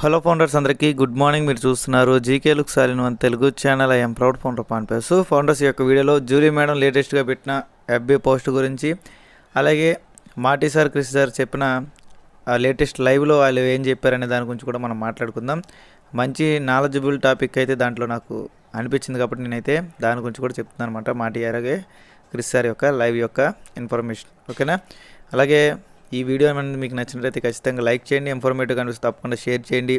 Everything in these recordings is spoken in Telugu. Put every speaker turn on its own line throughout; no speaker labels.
హలో ఫౌండర్స్ అందరికీ గుడ్ మార్నింగ్. మీరు చూస్తున్నారు GK look సాలిన్ one Telugu channel. I'm proud founder పాన్పేస్ founders యొక్క వీడియోలో జూలీ మేడం లేటెస్ట్గా పెట్టిన ఎఫ్బీ పోస్ట్ గురించి అలాగే మాటి సార్ క్రిష్ సార్ చెప్పిన ఆ లేటెస్ట్ లైవ్లో వాళ్ళు ఏం చెప్పారనే దాని గురించి కూడా మనం మాట్లాడుకుందాం. మంచి నాలెడ్జబుల్ టాపిక్ అయితే దాంట్లో నాకు అనిపించింది కాబట్టి నేనైతే దాని గురించి కూడా చెప్తున్నాను అనమాట మాటి అలాగే క్రిష్ సార్ యొక్క లైవ్ యొక్క ఇన్ఫర్మేషన్. ఓకేనా? అలాగే ఈ వీడియో ఏమైనా మీకు నచ్చినట్లయితే ఖచ్చితంగా లైక్ చేయండి ఇన్ఫర్మేటివ్ అనిపిస్తే తప్పకుండా షేర్ చేయండి.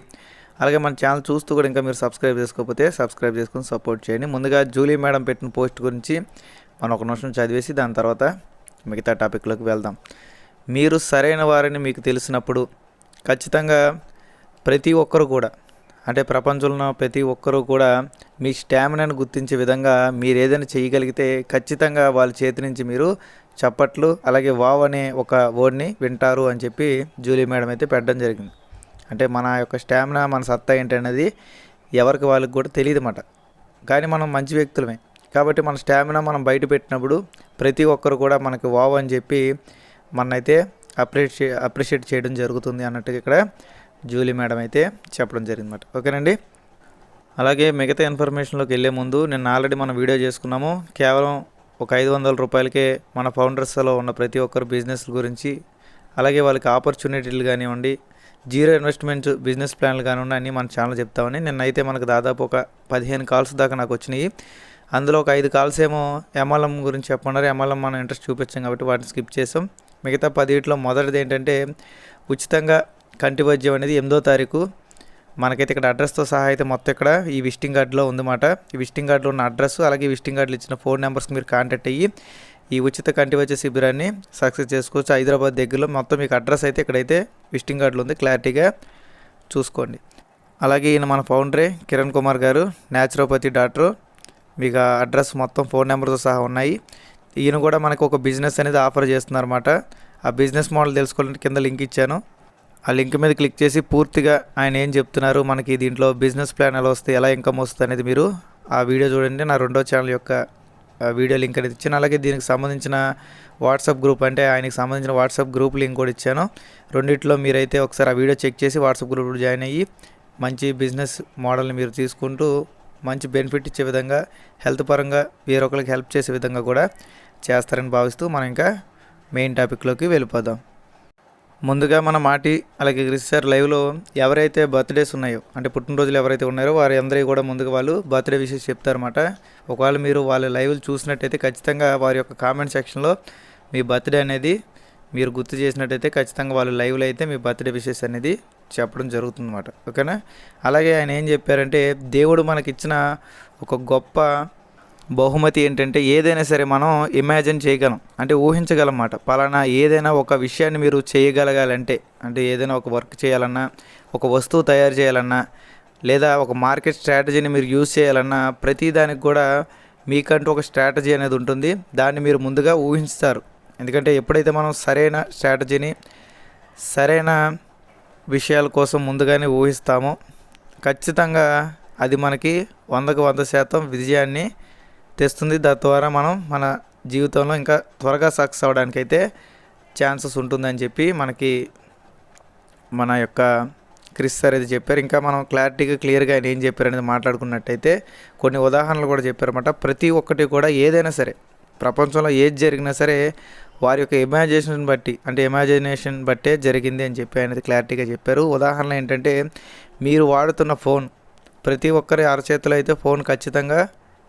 అలాగే మన ఛానల్ చూస్తూ కూడా ఇంకా మీరు సబ్స్క్రైబ్ చేసుకోకపోతే సబ్స్క్రైబ్ చేసుకుని సపోర్ట్ చేయండి. ముందుగా జూలీ మేడం పెట్టిన పోస్ట్ గురించి మనం ఒక నిమిషం చదివేసి దాని తర్వాత మిగతా టాపిక్లోకి వెళ్దాం. మీరు సరైన వారిని మీకు తెలిసినప్పుడు ఖచ్చితంగా ప్రతి ఒక్కరు కూడా అంటే ప్రపంచంలో ప్రతి ఒక్కరూ కూడా మీ స్టామినాను గుర్తించే విధంగా మీరు ఏదైనా చేయగలిగితే ఖచ్చితంగా వాళ్ళ చేతి నుంచి మీరు చప్పట్లు అలాగే వావ్ అనే ఒక వర్డ్ని వింటారు అని చెప్పి జూలీ మేడం అయితే పెట్టడం జరిగింది. అంటే మన యొక్క స్టామినా మన సత్తా ఏంటనేది ఎవరికి వాళ్ళకి కూడా తెలియదు అన్నమాట. కానీ మనం మంచి వ్యక్తులమే. కాబట్టి మన స్టామినా మనం బయట పెట్టినప్పుడు ప్రతి ఒక్కరు కూడా మనకి వావ్ అని చెప్పి మనైతే అప్రిషియే అప్రిషియేట్ చేయడం జరుగుతుంది అన్నట్టుగా ఇక్కడ జూలీ మేడం అయితే చెప్పడం జరిగింది అన్నమాట. ఓకేనండి? అలాగే మిగతా ఇన్ఫర్మేషన్లోకి వెళ్ళే ముందు నిన్న ఆల్రెడీ మనం వీడియో చేసుకున్నాము. కేవలం ఒక ఐదు వందల రూపాయలకే మన ఫౌండర్స్లో ఉన్న ప్రతి ఒక్కరు బిజినెస్ గురించి అలాగే వాళ్ళకి ఆపర్చునిటీలు కానివ్వండి జీరో ఇన్వెస్ట్మెంట్ బిజినెస్ ప్లాన్లు కానివ్వండి అన్నీ మన ఛానల్ చెప్తామని నిన్నైతే మనకు దాదాపు ఒక పదిహేను కాల్స్ దాకా నాకు వచ్చినాయి. అందులో ఒక ఐదు కాల్స్ ఏమో ఎంఎల్ఎం గురించి చెప్పమన్నారు. ఎంఎల్ఎం మనం ఇంట్రెస్ట్ చూపించాం కాబట్టి వాటిని స్కిప్ చేసాం. మిగతా పదిట్లో మొదటిది ఏంటంటే ఉచితంగా కంటి వైద్యం అనేది ఎనిమిదో తారీఖు. మనకైతే ఇక్కడ అడ్రస్తో సహా అయితే మొత్తం ఇక్కడ ఈ విజిటింగ్ కార్డులో ఉందన్నమాట. ఈ విజిటింగ్ కార్డులో ఉన్న అడ్రస్ అలాగే విజిటింగ్ కార్డులు ఇచ్చిన ఫోన్ నెంబర్స్కి మీరు కాంటాక్ట్ అయ్యి ఈ ఉచిత కంటి వచ్చే శిబిరాన్ని సక్సెస్ చేసుకోవచ్చు. హైదరాబాద్ దగ్గరలో మొత్తం మీకు అడ్రస్ అయితే ఇక్కడైతే విజిటింగ్ కార్డులో ఉంది. క్లారిటీగా చూసుకోండి. అలాగే ఈయన మన ఫౌండరే కిరణ్ కుమార్ గారు న్యాచురోపతి డాక్టర్. మీకు అడ్రస్ మొత్తం ఫోన్ నెంబర్తో సహా ఉన్నాయి. ఈయన కూడా మనకు ఒక బిజినెస్ అనేది ఆఫర్ చేస్తున్నారన్నమాట. ఆ బిజినెస్ మోడల్ తెలుసుకోవాలంటే కింద లింక్ ఇచ్చాను. ఆ లింక్ మీద క్లిక్ చేసి పూర్తిగా ఆయన ఏం చెప్తున్నారు మనకి దీంట్లో బిజినెస్ ప్లాన్ ఎలా వస్తే ఎలా ఇన్కమ్ వస్తుంది అనేది మీరు ఆ వీడియో చూడండి. నా రెండో ఛానల్ యొక్క వీడియో లింక్ అనేది ఇచ్చాను. అలాగే దీనికి సంబంధించిన వాట్సాప్ గ్రూప్ అంటే ఆయనకి సంబంధించిన వాట్సాప్ గ్రూప్ లింక్ కూడా ఇచ్చాను. రెండిట్లో మీరైతే ఒకసారి ఆ వీడియో చెక్ చేసి వాట్సాప్ గ్రూప్ జాయిన్ అయ్యి మంచి బిజినెస్ మోడల్ని మీరు తీసుకుంటూ మంచి బెనిఫిట్ ఇచ్చే విధంగా హెల్త్ పరంగా వేరొకరికి హెల్ప్ చేసే విధంగా కూడా చేస్తారని భావిస్తూ మనం ఇంకా మెయిన్ టాపిక్లోకి వెళ్ళిపోదాం. ముందుగా మన మాటి అలాగే గ్రిస్ సార్ లైవ్లో ఎవరైతే బర్త్డేస్ ఉన్నాయో అంటే పుట్టినరోజులు ఎవరైతే ఉన్నారో వారి అందరికీ కూడా ముందుగా వాళ్ళు బర్త్డే విషయం చెప్తారన్నమాట. ఒకవేళ మీరు వాళ్ళ లైవ్లు చూసినట్టయితే ఖచ్చితంగా వారి యొక్క కామెంట్ సెక్షన్లో మీ బర్త్డే అనేది మీరు గుర్తు చేసినట్టయితే ఖచ్చితంగా వాళ్ళు లైవ్లో అయితే మీ బర్త్డే విషెస్ అనేది చెప్పడం జరుగుతుందన్నమాట. ఓకేనా? అలాగే ఆయన ఏం చెప్పారంటే దేవుడు మనకిచ్చిన ఒక గొప్ప బహుమతి ఏంటంటే ఏదైనా సరే మనం ఇమాజిన్ చేయగలం. అంటే ఊహించగలం అన్నమాట పలానా ఏదైనా ఒక విషయాన్ని మీరు చేయగలగాలంటే అంటే ఏదైనా ఒక వర్క్ చేయాలన్నా ఒక వస్తువు తయారు చేయాలన్నా లేదా ఒక మార్కెట్ స్ట్రాటజీని మీరు యూజ్ చేయాలన్నా ప్రతి దానికి కూడా మీకంటూ ఒక స్ట్రాటజీ అనేది ఉంటుంది. దాన్ని మీరు ముందుగా ఊహిస్తారు ఎందుకంటే ఎప్పుడైతే మనం సరైన స్ట్రాటజీని సరైన విషయాల కోసం ముందుగానే ఊహిస్తామో ఖచ్చితంగా అది మనకి వందకు వంద శాతం విజయాన్ని తెస్తుంది. దాని ద్వారా మనం మన జీవితంలో ఇంకా త్వరగా సక్సెస్ అవడానికి అయితే ఛాన్సెస్ ఉంటుందని చెప్పి మనకి మన యొక్క క్రిస్ సార్ అయితే చెప్పారు. ఇంకా మనం క్లారిటీగా క్లియర్గా ఆయన ఏం చెప్పారు అనేది మాట్లాడుకున్నట్టయితే కొన్ని ఉదాహరణలు కూడా చెప్పారన్నమాట. ప్రతి ఒక్కటి కూడా ఏదైనా సరే ప్రపంచంలో ఏది జరిగినా సరే వారి యొక్క ఇమాజినేషన్ బట్టి అంటే ఇమాజినేషన్ బట్టే జరిగింది అని చెప్పి ఆయన క్లారిటీగా చెప్పారు. ఉదాహరణ ఏంటంటే మీరు వాడుతున్న ఫోన్ ప్రతి ఒక్కరి అరచేతిలో అయితే ఫోన్ ఖచ్చితంగా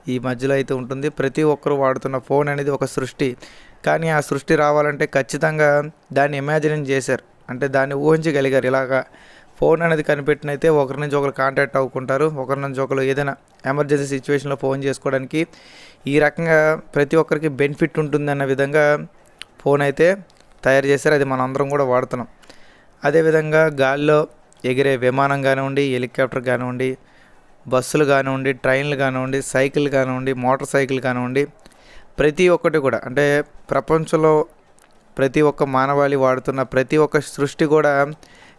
ఈ మధ్యలో అయితే ఉంటుంది. ప్రతి ఒక్కరు వాడుతున్న ఫోన్ అనేది ఒక సృష్టి. కానీ ఆ సృష్టి రావాలంటే ఖచ్చితంగా దాన్ని ఇమాజినింగ్ చేశారు. అంటే దాన్ని ఊహించగలిగారు. ఇలాగా ఫోన్ అనేది కనిపెట్టినైతే ఒకరి నుంచి ఒకరు కాంటాక్ట్ అవ్వుకుంటారు. ఒకరి నుంచి ఒకరు ఏదైనా ఎమర్జెన్సీ సిచ్యువేషన్లో ఫోన్ చేసుకోవడానికి ఈ రకంగా ప్రతి ఒక్కరికి బెనిఫిట్ ఉంటుందన్న విధంగా ఫోన్ అయితే తయారు చేశారు. అది మనందరం అందరం కూడా వాడుతున్నాం. అదేవిధంగా గాల్లో ఎగిరే విమానం కానివ్వండి హెలికాప్టర్ కానివ్వండి బస్సులు కానివ్వండి ట్రైన్లు కానివ్వండి సైకిల్ కానివ్వండి మోటార్ సైకిల్ కానివ్వండి ప్రతి ఒక్కటి కూడా అంటే ప్రపంచంలో ప్రతి ఒక్క మానవాళి వాడుతున్న ప్రతి ఒక్క సృష్టి కూడా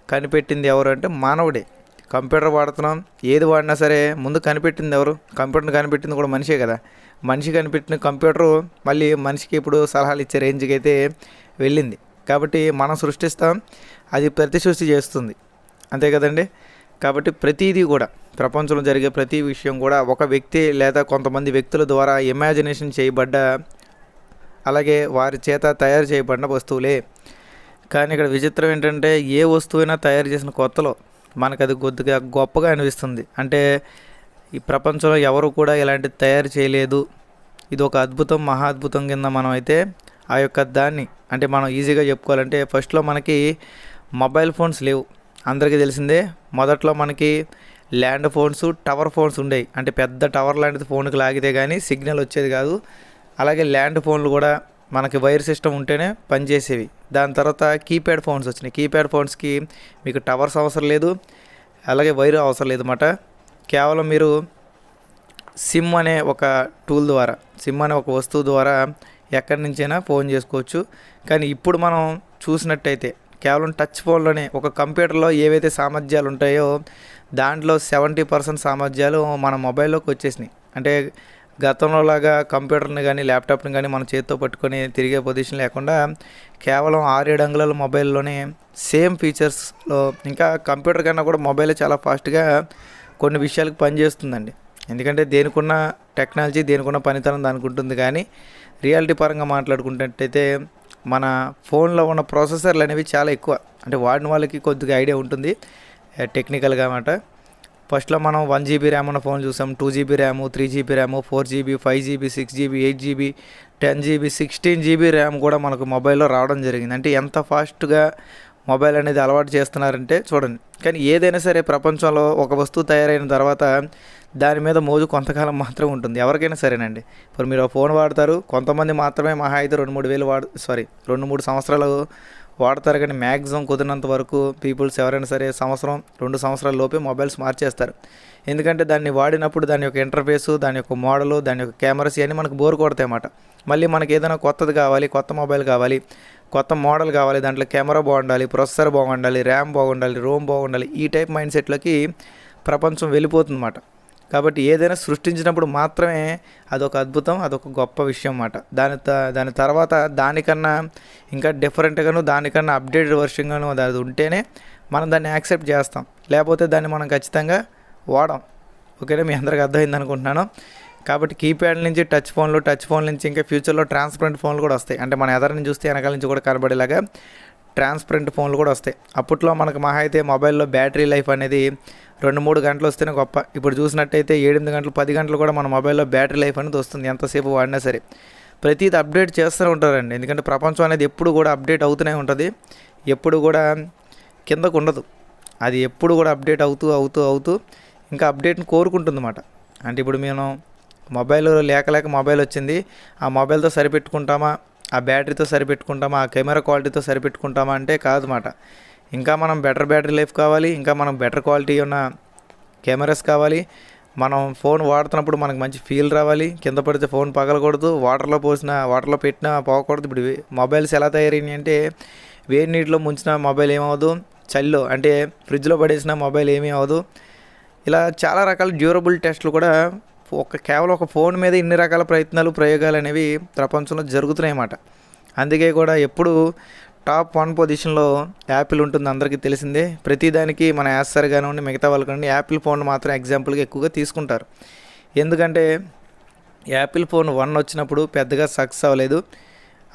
కనిపెట్టింది ఎవరు అంటే మానవుడే. కంప్యూటర్ వాడుతున్నాం ఏది వాడినా సరే ముందు కనిపెట్టింది ఎవరు? కంప్యూటర్ కనిపెట్టింది కూడా మనిషే కదా. మనిషి కనిపెట్టిన కంప్యూటరు మళ్ళీ మనిషికి ఇప్పుడు సలహాలు ఇచ్చే రేంజ్కి అయితే వెళ్ళింది. కాబట్టి మనం సృష్టిస్తాం అది ప్రతి సృష్టి చేస్తుంది. అంతే కదండి? కాబట్టి ప్రతిదీ కూడా ప్రపంచంలో జరిగే ప్రతి విషయం కూడా ఒక వ్యక్తి లేదా కొంతమంది వ్యక్తుల ద్వారా ఇమాజినేషన్ చేయబడ్డ అలాగే వారి చేత తయారు చేయబడిన వస్తువులే. కానీ ఇక్కడ విచిత్రం ఏంటంటే ఏ వస్తువైనా తయారు చేసిన కొత్తలో మనకు అది కొద్దిగా గొప్పగా అనిపిస్తుంది. అంటే ఈ ప్రపంచంలో ఎవరు కూడా ఇలాంటిది తయారు చేయలేదు. ఇది ఒక అద్భుతం మహా అద్భుతం కింద మనం అయితే ఆ యొక్క దాన్ని అంటే మనం ఈజీగా చెప్పుకోవాలంటే ఫస్ట్లో మనకి మొబైల్ ఫోన్స్ లేవు. అందరికీ తెలిసిందే మొదట్లో మనకి ల్యాండ్ ఫోన్స్ టవర్ ఫోన్స్ ఉండేవి అంటే పెద్ద టవర్ లాంటిది ఫోన్కి లాగితే కానీ సిగ్నల్ వచ్చేది కాదు. అలాగే ల్యాండ్ ఫోన్లు కూడా మనకి వైర్ సిస్టమ్ ఉంటేనే పనిచేసేవి దాని తర్వాత కీప్యాడ్ ఫోన్స్ వచ్చినాయి. కీప్యాడ్ ఫోన్స్కి మీకు టవర్స్ అవసరం లేదు. అలాగే వైర్ అవసరం లేదు అన్నమాట. కేవలం మీరు సిమ్ అనే ఒక టూల్ ద్వారా సిమ్ అనే ఒక వస్తువు ద్వారా ఎక్కడి నుంచైనా ఫోన్ చేసుకోవచ్చు. కానీ ఇప్పుడు మనం చూసినట్టయితే కేవలం టచ్ ఫోన్లోనే ఒక కంప్యూటర్లో ఏవైతే సామర్థ్యాలు ఉంటాయో దాంట్లో సెవెంటీ పర్సెంట్ సామర్థ్యాలు మన మొబైల్లోకి వచ్చేసినాయి. అంటే గతంలో లాగా కంప్యూటర్ని కానీ ల్యాప్టాప్ని కానీ మన చేతితో పట్టుకొని తిరిగే పొజిషన్ లేకుండా కేవలం ఆరేడు అంగుళాల మొబైల్లోనే సేమ్ ఫీచర్స్లో ఇంకా కంప్యూటర్ కన్నా కూడా మొబైల్ చాలా ఫాస్ట్గా కొన్ని విషయాలకు పనిచేస్తుందండి. ఎందుకంటే దేనికున్న టెక్నాలజీ దేనికున్న పనితనం దానికి ఉంటుంది. కానీ రియాలిటీ పరంగా మాట్లాడుకున్నట్టయితే మన ఫోన్లో ఉన్న ప్రాసెసర్లు అనేవి చాలా ఎక్కువ. అంటే వాడిన వాళ్ళకి కొద్దిగా ఐడియా ఉంటుంది. టెక్నికల్గా అనమాట ఫస్ట్లో మనం వన్ జీబీ ర్యామ్ ఉన్న ఫోన్ చూసాం. Two GB RAM three GB RAM four GB five GB six GB eight GB ten GB sixteen GB RAM కూడా మనకు మొబైల్లో రావడం జరిగింది. అంటే ఎంత ఫాస్ట్గా మొబైల్ అనేది అలవాటు చేస్తున్నారంటే చూడండి. కానీ ఏదైనా సరే ప్రపంచంలో ఒక వస్తువు తయారైన తర్వాత దాని మీద మోజు కొంతకాలం మాత్రం ఉంటుంది. ఎవరికైనా సరేనండి. ఇప్పుడు మీరు ఫోన్ వాడతారు. కొంతమంది మాత్రమే మహా అయితే రెండు మూడు వేలు వాడు సారీ రెండు మూడు సంవత్సరాలు వాడతారు కానీ మ్యాక్సిమం కుదిరినంత వరకు పీపుల్స్ ఎవరైనా సరే సంవత్సరం రెండు సంవత్సరాల లోపే మొబైల్స్ మార్చేస్తారు. ఎందుకంటే దాన్ని వాడినప్పుడు దాని యొక్క ఇంటర్ఫేసు దాని యొక్క మోడలు దాని యొక్క కెమెరాస్ ఇవన్నీ మనకు బోర్ కొడతాయి అన్నమాట మళ్ళీ మనకి ఏదైనా కొత్తది కావాలి కొత్త మొబైల్ కావాలి కొత్త మోడల్ కావాలి దాంట్లో కెమెరా బాగుండాలి ప్రొసెసర్ బాగుండాలి ర్యామ్ బాగుండాలి రోమ్ బాగుండాలి ఈ టైప్ మైండ్ సెట్లకి ప్రపంచం వెళ్ళిపోతుందన్నమాట. కాబట్టి ఏదైనా సృష్టించినప్పుడు మాత్రమే అదొక అద్భుతం అదొక గొప్ప విషయం అన్నమాట. దాని త- దాని తర్వాత దానికన్నా ఇంకా డిఫరెంట్గాను దానికన్నా అప్డేటెడ్ వర్షన్గాను అది ఉంటేనే మనం దాన్ని యాక్సెప్ట్ చేస్తాం. లేకపోతే దాన్ని మనం ఖచ్చితంగా వాడం. ఓకేనా? మీ అందరికి అర్థమైంది అనుకుంటున్నాను. కాబట్టి కీప్యాడ్ నుంచి టచ్ ఫోన్లు టచ్ ఫోన్ నుంచి ఇంకా ఫ్యూచర్లో ట్రాన్స్పరెంట్ ఫోన్లు కూడా వస్తాయి. అంటే మన ఎదరని చూస్తే వెనకాల నుంచి కూడా కనబడేలాగా ట్రాన్స్పరెంట్ ఫోన్లు కూడా వస్తాయి. అప్పట్లో మనకు మహా అయితే మొబైల్లో బ్యాటరీ లైఫ్ అనేది రెండు మూడు గంటలు వస్తేనే గొప్ప. ఇప్పుడు చూసినట్టయితే ఎనిమిది గంటలు పది గంటలు కూడా మన మొబైల్లో బ్యాటరీ లైఫ్ అనేది వస్తుంది ఎంతసేపు వాడినా సరే. ప్రతిది అప్డేట్ చేస్తూనే ఉంటారండి. ఎందుకంటే ప్రపంచం అనేది ఎప్పుడు కూడా అప్డేట్ అవుతూనే ఉంటుంది. ఎప్పుడు కూడా కిందకు ఉండదు. అది ఎప్పుడు కూడా అప్డేట్ అవుతూ అవుతూ అవుతూ ఇంకా అప్డేట్ని కోరుకుంటుందన్నమాట. అంటే ఇప్పుడు మేము మొబైల్ లేక లేక మొబైల్ వచ్చింది. ఆ మొబైల్తో సరిపెట్టుకుంటామా? ఆ బ్యాటరీతో సరిపెట్టుకుంటామా? ఆ కెమెరా క్వాలిటీతో సరిపెట్టుకుంటామా అంటే కాదు మాట ఇంకా మనం బెటర్ బ్యాటరీ లైఫ్ కావాలి ఇంకా మనం బెటర్ క్వాలిటీ ఉన్న కెమెరాస్ కావాలి. మనం ఫోన్ వాడుతున్నప్పుడు మనకు మంచి ఫీల్ రావాలి. కింద పడితే ఫోన్ పగలకూడదు వాటర్లో పోసిన వాటర్లో పెట్టినా పోకూడదు. ఇప్పుడు మొబైల్స్ ఎలా తయారైనాయి అంటే వేడి నీటిలో ముంచిన మొబైల్ ఏమవదు చలిలో అంటే ఫ్రిడ్జ్లో పడేసిన మొబైల్ ఏమీ అవ్వదు. ఇలా చాలా రకాల డ్యూరబుల్ టెస్ట్లు కూడా ఒక కేవలం ఒక ఫోన్ మీద ఇన్ని రకాల ప్రయత్నాలు ప్రయోగాలు అనేవి ప్రపంచంలో జరుగుతున్నాయి అన్నమాట. అందుకే కూడా ఎప్పుడు టాప్ వన్ పొజిషన్లో యాపిల్ ఉంటుంది అందరికీ తెలిసిందే. ప్రతిదానికి మన యాసర్ కానివ్వండి మిగతా వాళ్ళు కానివ్వండి యాపిల్ ఫోన్ మాత్రం ఎగ్జాంపుల్గా ఎక్కువగా తీసుకుంటారు. ఎందుకంటే యాపిల్ ఫోన్ వన్ వచ్చినప్పుడు పెద్దగా సక్సెస్ అవ్వలేదు.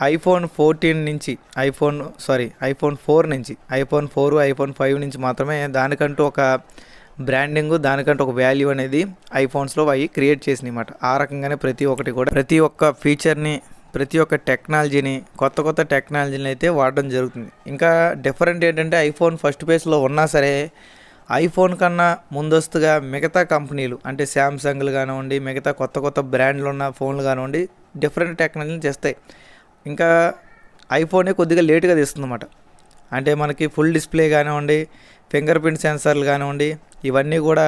ఐఫోన్ ఫోర్టీన్ నుంచి ఐఫోన్ సారీ ఐఫోన్ ఫోర్ నుంచి ఐఫోన్ ఫోర్ ఐఫోన్ ఫైవ్ నుంచి మాత్రమే దానికంటూ ఒక బ్రాండింగ్ దానికంటే ఒక వాల్యూ అనేది ఐఫోన్స్లో అవి క్రియేట్ చేసినాయి అన్నమాట. ఆ రకంగానే ప్రతి ఒక్కటి కూడా ప్రతి ఒక్క ఫీచర్ని ప్రతి ఒక్క టెక్నాలజీని కొత్త కొత్త టెక్నాలజీని అయితే వాడడం జరుగుతుంది. ఇంకా డిఫరెంట్ ఏంటంటే ఐఫోన్ ఫస్ట్ పేజ్లో ఉన్నా సరే ఐఫోన్ కన్నా ముందస్తుగా మిగతా కంపెనీలు అంటే శాంసంగ్లు కానివ్వండి మిగతా కొత్త కొత్త బ్రాండ్లు ఉన్న ఫోన్లు కానివ్వండి డిఫరెంట్ టెక్నాలజీని చేస్తాయి ఇంకా ఐఫోనే కొద్దిగా లేట్గా తీస్తుందన్నమాట అంటే మనకి ఫుల్ డిస్ప్లే కానివ్వండి ఫింగర్ ప్రింట్ సెన్సార్లు కానివ్వండి ఇవన్నీ కూడా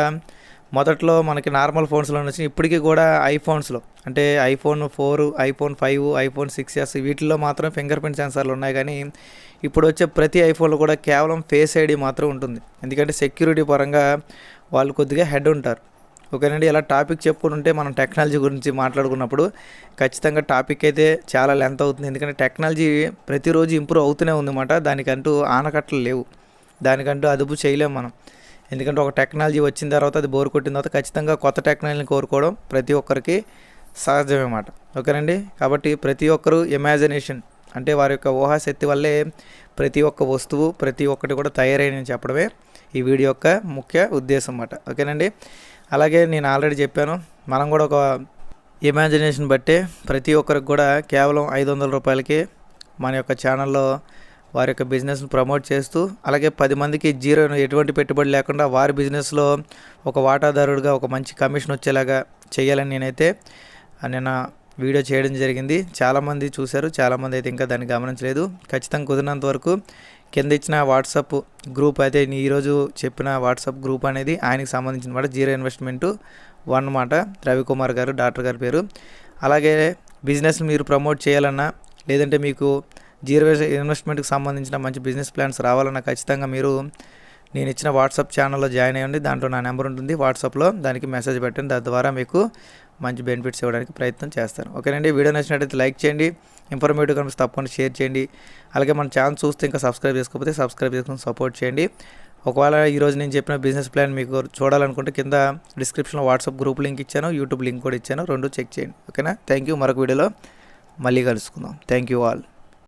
మొదట్లో మనకి నార్మల్ ఫోన్స్లో నుంచి ఇప్పటికీ కూడా ఐఫోన్స్లో. అంటే iPhone four iPhone five iPhone six S వీటిల్లో మాత్రం ఫింగర్ ప్రింట్ సెన్సార్లు ఉన్నాయి. కానీ ఇప్పుడు వచ్చే ప్రతి ఐఫోన్లో కూడా కేవలం ఫేస్ ఐడి మాత్రం ఉంటుంది. ఎందుకంటే సెక్యూరిటీ పరంగా వాళ్ళు కొద్దిగా హెడ్ ఉంటారు. ఓకేనండి ఇలా టాపిక్ చెప్పుకుంటుంటే మనం టెక్నాలజీ గురించి మాట్లాడుకున్నప్పుడు ఖచ్చితంగా టాపిక్ అయితే చాలా లెంత్ అవుతుంది. ఎందుకంటే టెక్నాలజీ ప్రతిరోజు ఇంప్రూవ్ అవుతూనే ఉందన్నమాట. దానికంటూ ఆనకట్టలు లేవు. దానికంటూ అదుపు చేయలేము మనం. ఎందుకంటే ఒక టెక్నాలజీ వచ్చిన తర్వాత అది బోర్ కొట్టిన తర్వాత ఖచ్చితంగా కొత్త టెక్నాలజీని కోరుకోవడం ప్రతి ఒక్కరికి సహజమే అన్నమాట ఓకేనండి? కాబట్టి ప్రతి ఒక్కరు ఇమాజినేషన్ అంటే వారి యొక్క ఊహాశక్తి వల్లే ప్రతి ఒక్క వస్తువు ప్రతి ఒక్కటి కూడా తయారైన చెప్పడమే ఈ వీడియో యొక్క ముఖ్య ఉద్దేశం అన్నమాట ఓకేనండి? అలాగే నేను ఆల్రెడీ చెప్పాను మనం కూడా ఒక ఇమాజినేషన్ బట్టే ప్రతి ఒక్కరికి కూడా కేవలం ఐదు వందల రూపాయలకి మన యొక్క ఛానల్లో వారి యొక్క బిజినెస్ను ప్రమోట్ చేస్తూ అలాగే పది మందికి జీరో ఎటువంటి పెట్టుబడి లేకుండా వారి బిజినెస్లో ఒక వాటాదారుడిగా ఒక మంచి కమిషన్ వచ్చేలాగా చేయాలని నేనైతే నిన్న వీడియో చేయడం జరిగింది. చాలామంది చూశారు చాలామంది అయితే ఇంకా దాన్ని గమనించలేదు. ఖచ్చితంగా కుదిరినంత వరకు కింద ఇచ్చిన వాట్సాప్ గ్రూప్ అయితే నేను ఈరోజు చెప్పిన వాట్సాప్ గ్రూప్ అనేది ఆయనకి సంబంధించిన మాట జీరో ఇన్వెస్ట్మెంట్ వన్ మాట రవికుమార్ గారు డాక్టర్ గారి పేరు. అలాగే బిజినెస్ మీరు ప్రమోట్ చేయాలన్నా లేదంటే మీకు జీరో ఇన్వెస్ట్మెంట్కి సంబంధించిన మంచి బిజినెస్ ప్లాన్స్ రావాలన్నా ఖచ్చితంగా మీరు నేను ఇచ్చిన వాట్సాప్ ఛానల్లో జాయిన్ అయ్యండి. దాంట్లో నా నెంబర్ ఉంటుంది. వాట్సాప్లో దానికి మెసేజ్ పెట్టండి. దాని ద్వారా మీకు మంచి బెనిఫిట్స్ ఇవ్వడానికి ప్రయత్నం చేస్తాను. ఓకేనండి? వీడియో నచ్చినట్టయితే లైక్ చేయండి. ఇన్ఫర్మేటివ్ కనిపిస్తే తప్పకుండా షేర్ చేయండి. అలాగే మన ఛానల్ చూస్తే ఇంకా సబ్స్క్రైబ్ చేసుకోకపోతే సబ్స్క్రైబ్ చేసుకుని సపోర్ట్ చేయండి. ఒకవేళ ఈరోజు నేను చెప్పిన బిజినెస్ ప్లాన్ మీకు చూడాలనుకుంటే కింద డిస్క్రిప్షన్లో వాట్సాప్ గ్రూప్ లింక్ ఇచ్చాను. యూట్యూబ్ లింక్ కూడా ఇచ్చాను. రెండు చెక్ చేయండి. ఓకేనా? థ్యాంక్ యూ మరొక వీడియోలో మళ్ళీ కలుసుకుందాం. Thank you all